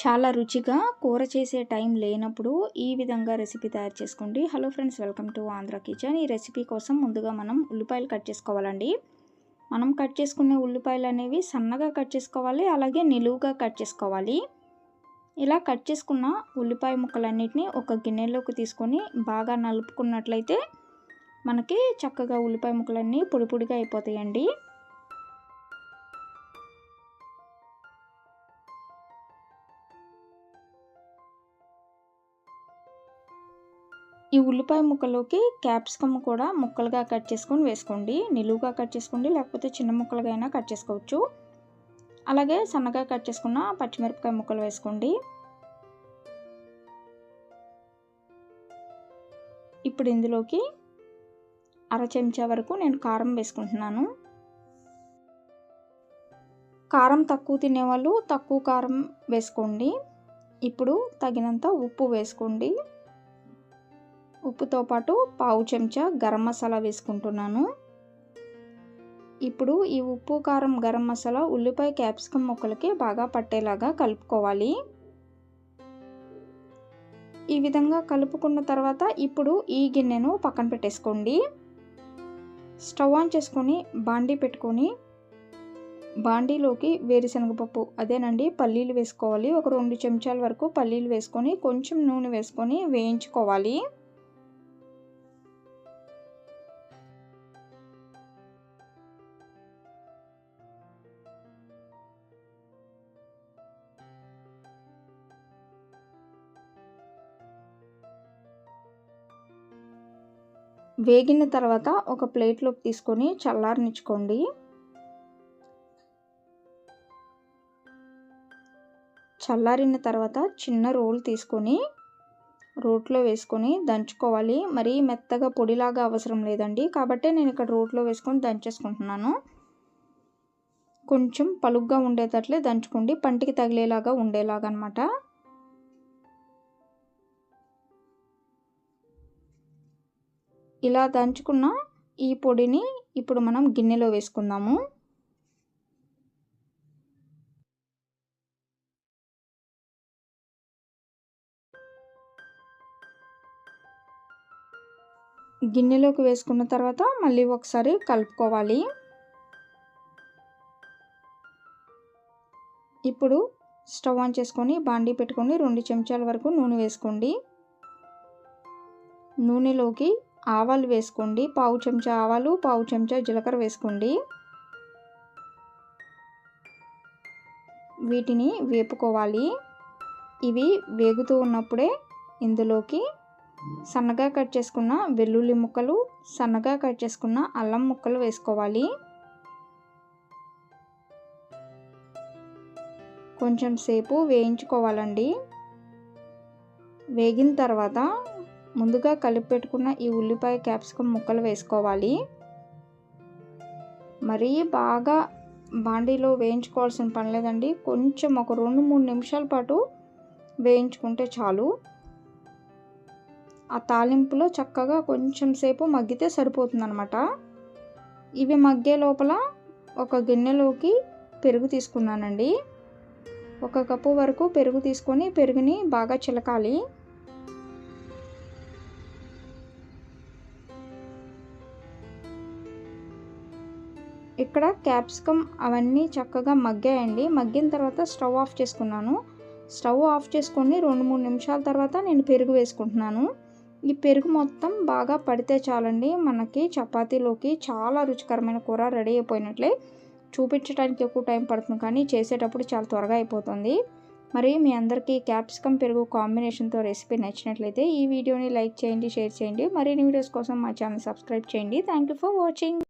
చాలా రుచిగా కూర చేసే టైం లేనప్పుడు ఈ విధంగా రెసిపీ తయారు చేసుకోండి. Hello friends welcome to Andhra kitchen. ఈ రెసిపీ కోసం ముందుగా మనం ఉల్లిపాయలు కట్ చేసుకోవాలండి. మనం కట్ చేసుకునే ఉల్లిపాయలు అనేవి సన్నగా కట్ చేసుకోవాలి అలాగే నిలువుగా కట్ చేసుకోవాలి. ఇలా కట్ చేసుకున్న ఉల్లిపాయ ముక్కలన్నిటిని ఒక గిన్నెలోకి తీసుకొని బాగా నలుపుకున్నట్లయితే మనకి చక్కగా ఉల్లిపాయ ముక్కలన్నీ పొడి పొడిగా అయిపోతాయండి. ఈ ఉల్లిపాయ ముక్కలోకి క్యాప్సికమ్ కూడా ముక్కలుగా కట్ చేసుకొని వేసుకోండి. నిలువుగా కట్ చేసుకోండి లేకపోతే చిన్న ముక్కలుగా అయినా కట్ చేసుకోవచ్చు. అలాగే సన్నగా కట్ చేసుకున్న పచ్చిమిరపకాయ ముక్కలు వేసుకోండి. ఇప్పుడు ఇందులోకి అర చెంచా వరకు నేను కారం వేసుకుంటున్నాను. కారం తక్కువ తినేవాళ్ళు తక్కువ కారం వేసుకోండి. ఇప్పుడు తగినంత ఉప్పు వేసుకోండి. ఉప్పుతో పాటు పావు చెంచా గరం మసాలా వేసుకుంటున్నాను. ఇప్పుడు ఈ ఉప్పు కారం గరం మసాలా ఉల్లిపాయ క్యాప్సికమ్ ముక్కలకి బాగా పట్టేలాగా కలుపుకోవాలి. ఈ విధంగా కలుపుకున్న తర్వాత ఇప్పుడు ఈ గిన్నెను పక్కన పెట్టేసుకోండి. స్టవ్ ఆన్ చేసుకొని బాండీ పెట్టుకొని బాండీలోకి వేరుశనగపప్పు అదేనండి పల్లీలు వేసుకోవాలి. ఒక రెండు చెంచాల వరకు పల్లీలు వేసుకొని కొంచెం నూనె వేసుకొని వేయించుకోవాలి. వేగిన తర్వాత ఒక ప్లేట్లోకి తీసుకొని చల్లారనిచ్చుకోండి. చల్లారిన తర్వాత చిన్న రోల్ తీసుకొని రోట్లో వేసుకొని దంచుకోవాలి. మరీ మెత్తగా పొడిలాగా అవసరం లేదండి. కాబట్టి నేను ఇక్కడ రోట్లో వేసుకొని దంచేసుకుంటున్నాను. కొంచెం పలుగ్గా ఉండేటట్లే దంచుకోండి. పంటికి తగిలేలాగా ఉండేలాగా అనమాట ఇలా దంచుకున్న ఈ పొడిని ఇప్పుడు మనం గిన్నెలో వేసుకుందాము. గిన్నెలోకి వేసుకున్న తర్వాత మళ్ళీ ఒకసారి కలుపుకోవాలి. ఇప్పుడు స్టవ్ ఆన్ చేసుకొని బాండీ పెట్టుకొని రెండు చెంచాల వరకు నూనె వేసుకోండి. నూనెలోకి ఆవాలు వేసుకోండి. పావు చెంచా ఆవాలు పావు చెంచా జీలకర్ర వేసుకోండి. వీటిని వేపుకోవాలి. ఇవి వేగుతూ ఉన్నప్పుడే ఇందులోకి సన్నగా కట్ చేసుకున్న వెల్లుల్లి ముక్కలు సన్నగా కట్ చేసుకున్న అల్లం ముక్కలు వేసుకోవాలి. కొంచెం సేపు వేయించుకోవాలండి. వేగిన తర్వాత ముందుగా కలిపి పెట్టుకున్న ఈ ఉల్లిపాయ క్యాప్సికమ్ ముక్కలు వేసుకోవాలి. మరీ బాగా బాండీలో వేయించుకోవాల్సిన పని లేదండి. కొంచెం ఒక రెండు మూడు నిమిషాల పాటు వేయించుకుంటే చాలు. ఆ తాలింపులో చక్కగా కొంచెం సేపు మగ్గితే సరిపోతుందనమాట ఇవి మగ్గే లోపల ఒక గిన్నెలోకి పెరుగు తీసుకున్నానండి. ఒక కప్పు వరకు పెరుగు తీసుకొని పెరుగుని బాగా చిలకాలి. ఇక్కడ క్యాప్సికమ్ అవన్నీ చక్కగా మగ్గాయండి. మగ్గిన తర్వాత స్టవ్ ఆఫ్ చేసుకున్నాను. స్టవ్ ఆఫ్ చేసుకొని రెండు మూడు నిమిషాల తర్వాత నేను పెరుగు వేసుకుంటున్నాను. ఈ పెరుగు మొత్తం బాగా పడితే చాలండి. మనకి చపాతీలోకి చాలా రుచికరమైన కూర రెడీ అయిపోయినట్లే. చూపించడానికి ఎక్కువ టైం పడుతుంది కానీ చేసేటప్పుడు చాలా త్వరగా అయిపోతుంది. మరి మీ అందరికీ క్యాప్సికమ్ పెరుగు కాంబినేషన్తో రెసిపీ నచ్చినట్లయితే ఈ వీడియోని లైక్ చేయండి షేర్ చేయండి. మరిన్ని వీడియోస్ కోసం మా ఛానల్ సబ్స్క్రైబ్ చేయండి. Thank you for watching.